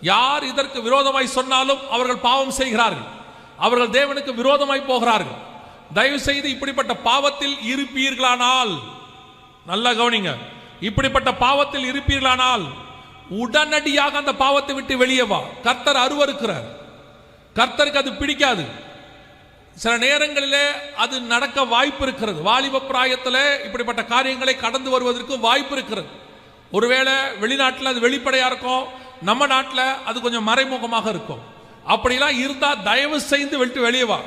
யார் இதற்கு விரோதமாய் சொன்னாலும் அவர்கள் பாவம் செய்கிறார்கள். அவர்கள் தேவனுக்கு விரோதமாய் போகிறார்கள். தயவு செய்து இப்படிப்பட்ட பாவத்தில் இருப்பீர்களானால் நல்லா கவனிங்க. இப்படிப்பட்ட பாவத்தில் இருப்பீர்களானால் உடனடியாக அந்த பாவத்தை விட்டு வெளியே வா. கர்த்தர் அருவருக்கிறார். கர்த்தருக்கு அது பிடிக்காது. சில நேரங்களிலே அது நடக்க வாய்ப்பு இருக்கிறது. வாலிப பிராயத்தில் இப்படிப்பட்ட காரியங்களை கடந்து வருவதற்கு வாய்ப்பு இருக்கிறது. ஒருவேளை வெளிநாட்டில் அது வெளிப்படையாக இருக்கும்? நம்ம நாட்டில் அது கொஞ்சம் மறைமுகமாக இருக்கும். அப்படிலாம் இருந்தா தயவு செய்து விட்டு வெளியே வா.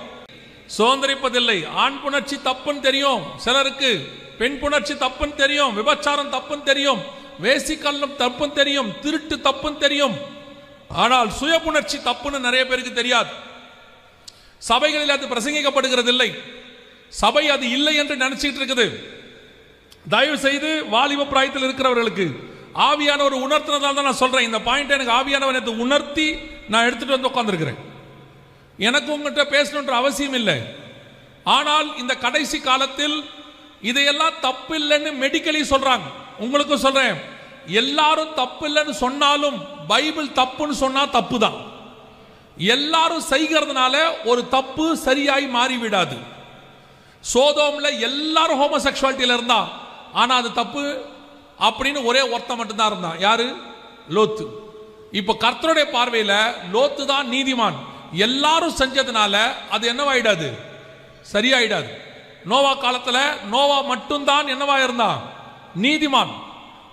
சுதந்திரிப்பதில்லை. ஆண் புணர்ச்சி தப்புன்னு தெரியும். சிலருக்கு பெண் புணர்ச்சி தப்புன்னு தெரியும். விபச்சாரம் தப்புன்னு தெரியும். வேசிக்கல்லம் தப்புன்னு தெரியும். திருட்டு தப்புன்னு தெரியும். ஆனால் சுய புணர்ச்சி தப்புன்னு நிறைய பேருக்கு தெரியாது. சபைகளில் அது பிரசங்கிக்கப்படுகிறது இல்லை சபை அது இல்லை என்று நினைச்சிட்டு இருக்குது. தயவு செய்து வாலிப பிராயத்தில் இருக்கிறவர்களுக்கு ஆவியானவர் உணர்த்தினதால் தான் நான் சொல்கிறேன் இந்த பாயிண்ட் எனக்கு ஆவியானவர் எனக்கு உணர்த்தி நான் எடுத்துட்டு வந்து உட்காந்துருக்கிறேன் எனக்கு உங்கள்கிட்ட பேசணுன்ற அவசியம் இல்லை. ஆனால் இந்த கடைசி காலத்தில் இதையெல்லாம் தப்பு இல்லைன்னு மெடிக்கலி சொல்கிறாங்க உங்களுக்கும் சொல்கிறேன் எல்லாரும் தப்பு இல்லைன்னு சொன்னாலும் பைபிள் தப்புன்னு சொன்னால் தப்பு தான் எல்லாரும் செய்கிறதுனால ஒரு தப்பு சரியாய் மாறிவிடாது. சோதோம்ல எல்லாரும் ஹோமோசெக்ஷுவாலிட்டியில் இருந்தா ஆனால் அது தப்பு அப்படின்னு ஒரே ஒருத்தன் மட்டும்தான் இருந்தான். யாரு? லோத்து. இப்போ கர்த்தருடைய பார்வையில் லோத்து தான் நீதிமான். எல்லாரும் செஞ்சதுனால அது என்னவாயிடாது? சரியாயிடாது. நோவா காலத்தில் நோவா மட்டும்தான் என்னவா இருந்தான் நீதிமான்.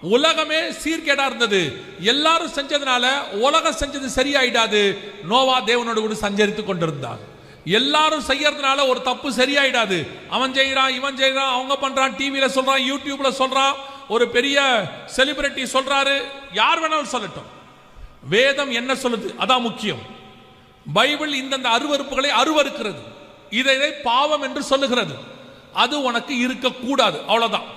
உலகமே சீர்கேடா இருந்தது. எல்லாரும் செஞ்சதுனால உலகம் செஞ்சது சரியாயிடாது. நோவா தேவனோடு கூட சஞ்சரித்து கொண்டிருந்தான். எல்லாரும் செய்யறதுனால ஒரு தப்பு சரியாயிடாது. அவன் செய்கிறான் இவன் செய்கிறான் அவங்க பண்றான் டிவியில சொல்றான் யூடியூப்ல சொல்றான் ஒரு பெரிய செலிபிரிட்டி சொல்றாரு யார் வேணாலும் சொல்லட்டும். வேதம் என்ன சொல்லுது? அதான் முக்கியம். பைபிள் இந்தந்த அருவருப்புகளை அருவருக்கிறது இதை பாவம் என்று சொல்லுகிறது. அது உனக்கு இருக்கக்கூடாது. அவ்வளவுதான்.